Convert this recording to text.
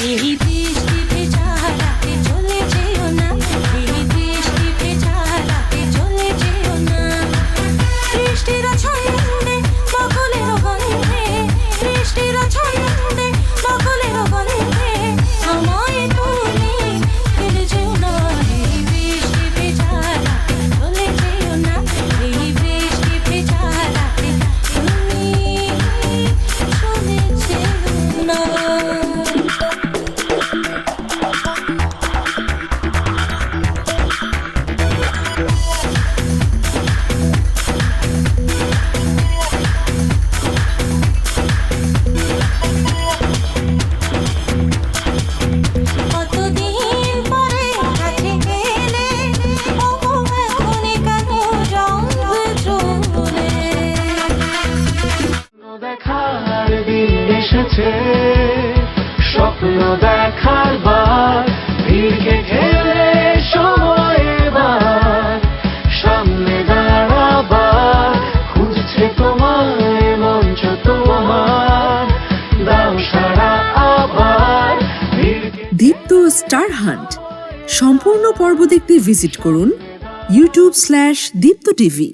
Baby এসেছে স্বপ্ন দেখার বার, ভিড়কে ঘেরে সময় এবার। সামনে দাঁড়াবার, খুঁজছে তোমায় মঞ্চ তোমার। দাও সারা আবার দীপ্ত স্টার হান্ট। সম্পূর্ণ পর্ব দেখতে ভিজিট করুন ইউটিউব স্ল্যাশ দীপ্ত টিভি।